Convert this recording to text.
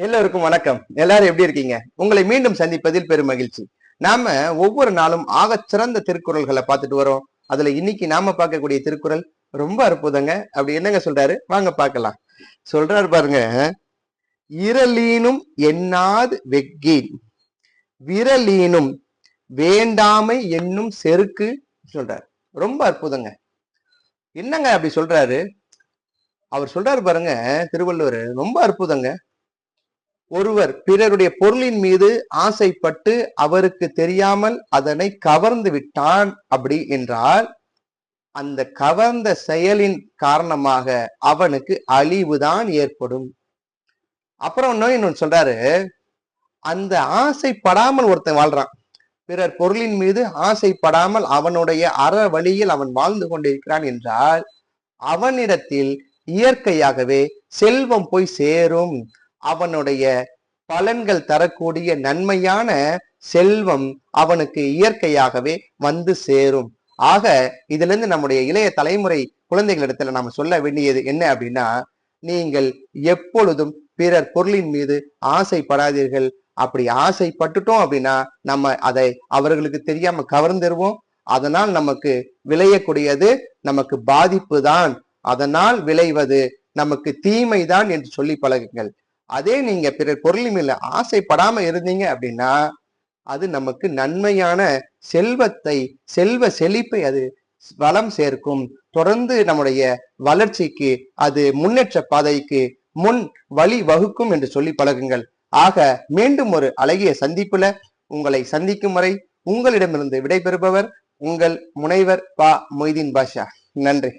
எல்லோருக்கும் வணக்கம். எல்லாரும் எப்படி இருக்கீங்க? உங்களை மீண்டும் சந்திப்பதில் பெரும் மகிழ்ச்சி. நாம ஒவ்வொரு நாளும் ஆக சிறந்த திருக்குறள்களை பார்த்துட்டு வரோம். அதுல இன்னைக்கு நாம பார்க்கக்கூடிய திருக்குறள் ரொம்ப அற்புதங்க. அப்படி என்னங்க சொல்றாரு? வாங்க பார்க்கலாம். சொல்றாரு பாருங்க. இரலீனும் எண்ணாது வெக்கீன். விரலீனும் வேண்டாமை என்னும் செருக்கு சொல்றாரு. ரொம்ப அற்புதங்க. என்னங்க அப்படி சொல்றாரு? அவர் சொல்றாரு பாருங்க திருவள்ளுவர். ரொம்ப அற்புதங்க. ஒருவர் பிறருடைய பொருளின் மீது ஆசைப்பட்டு அவருக்கு தெரியாமல் அதனை கவர்ந்து விட்டான் அப்படி என்றால் அந்த கவர்ந்த செயலின் காரணமாக அவனுக்கு அழிவுதான் ஏற்படும். அப்புறம் இன்னும் இன்னொன்னு சொல்றாரு அந்த ஆசைப்படாமல் ஒருத்தன் வாழ்றான். பிறர் பொருளின் மீது ஆசைப்படாமல் அவனுடைய அற வழியில் அவன் வாழ்ந்து கொண்டிருக்கிறான் என்றால் அவனிடத்தில் இயற்கையாகவே செல்வம் போய் சேரும். அவனுடைய பலன்கள் தரக்கூடிய நன்மையான செல்வம் அவனுக்கு இயற்கையாகவே வந்து சேரும். ஆக இதுல இருந்து நம்முடைய இளைய தலைமுறை குழந்தைகளிடத்துல நாம சொல்ல வேண்டியது என்ன அப்படின்னா நீங்கள் எப்பொழுதும் பிறர் பொருளின் மீது ஆசைப்படாதீர்கள். அப்படி ஆசைப்பட்டுட்டோம் அப்படின்னா நம்ம அதை அவர்களுக்கு தெரியாம கவர்ந்துருவோம். அதனால் நமக்கு விளையக்கூடியது நமக்கு பாதிப்பு தான் அதனால் விளைவது நமக்கு தீமைதான் என்று சொல்லி பழகுங்கள். அதே நீங்க பிறர் பொருளின் மேல ஆசைப்படாம இருந்தீங்க அப்படின்னா அது நமக்கு நன்மையான செல்வத்தை செல்வ செழிப்பை அது வளம் சேர்க்கும். தொடர்ந்து நம்முடைய வளர்ச்சிக்கு அது முன்னேற்ற பாதைக்கு முன் வழி வகுக்கும் என்று சொல்லி பழகுங்கள். ஆக மீண்டும் ஒரு அழகிய சந்திப்புல உங்களை சந்திக்கும் வரை உங்களிடமிருந்து விடைபெறுபவர் உங்கள் முனைவர் பா மொய்தீன் பாஷா. நன்றி.